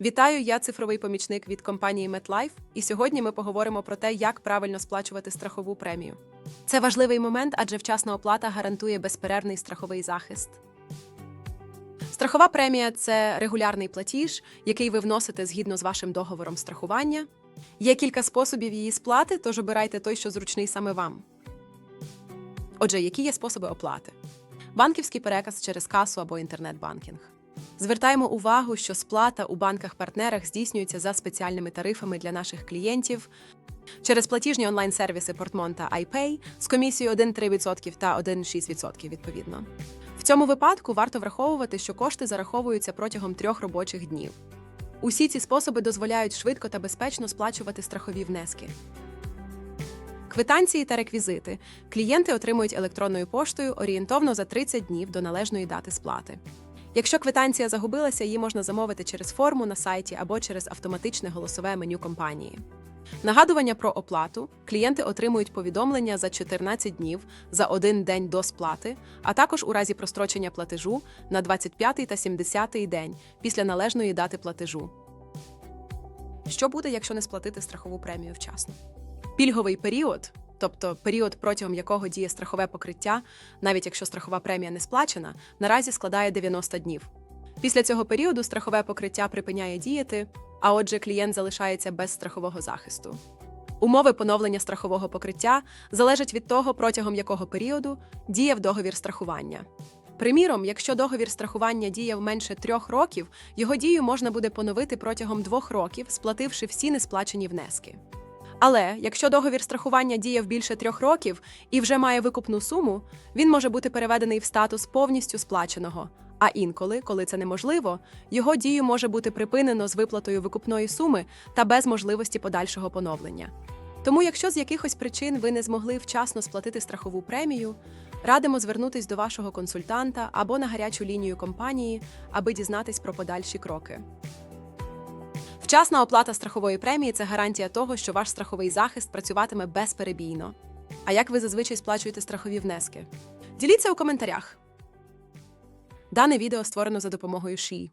Вітаю, я цифровий помічник від компанії MetLife, і сьогодні ми поговоримо про те, як правильно сплачувати страхову премію. Це важливий момент, адже вчасна оплата гарантує безперервний страховий захист. Страхова премія це регулярний платіж, який ви вносите згідно з вашим договором страхування. Є кілька способів її сплати, тож обирайте той, що зручний саме вам. Отже, які є способи оплати? Банківський переказ через касу або інтернет-банкінг. Звертаємо увагу, що сплата у банках-партнерах здійснюється за спеціальними тарифами для наших клієнтів через платіжні онлайн-сервіси Portmon та iPay з комісією 1,3% та 1,6% відповідно. В цьому випадку варто враховувати, що кошти зараховуються протягом трьох робочих днів. Усі ці способи дозволяють швидко та безпечно сплачувати страхові внески. Квитанції та реквізити клієнти отримують електронною поштою орієнтовно за 30 днів до належної дати сплати. Якщо квитанція загубилася, її можна замовити через форму на сайті або через автоматичне голосове меню компанії. Нагадування про оплату клієнти отримують повідомлення за 14 днів за один день до сплати, а також у разі прострочення платежу на 25 та 70 день після належної дати платежу. Що буде, якщо не сплатити страхову премію вчасно? Пільговий період, тобто період, протягом якого діє страхове покриття, навіть якщо страхова премія не сплачена, наразі складає 90 днів. Після цього періоду страхове покриття припиняє діяти, а отже, клієнт залишається без страхового захисту. Умови поновлення страхового покриття залежать від того, протягом якого періоду діяв договір страхування. Приміром, якщо договір страхування діяв менше трьох років, його дію можна буде поновити протягом двох років, сплативши всі несплачені внески. Але якщо договір страхування діяв більше трьох років і вже має викупну суму, він може бути переведений в статус повністю сплаченого. А інколи, коли це неможливо, його дію може бути припинено з виплатою викупної суми та без можливості подальшого поновлення. Тому, якщо з якихось причин ви не змогли вчасно сплатити страхову премію, радимо звернутись до вашого консультанта або на гарячу лінію компанії, аби дізнатись про подальші кроки. Вчасна оплата страхової премії це гарантія того, що ваш страховий захист працюватиме безперебійно. А як ви зазвичай сплачуєте страхові внески? Діліться у коментарях. Дане відео створено за допомогою ШІ.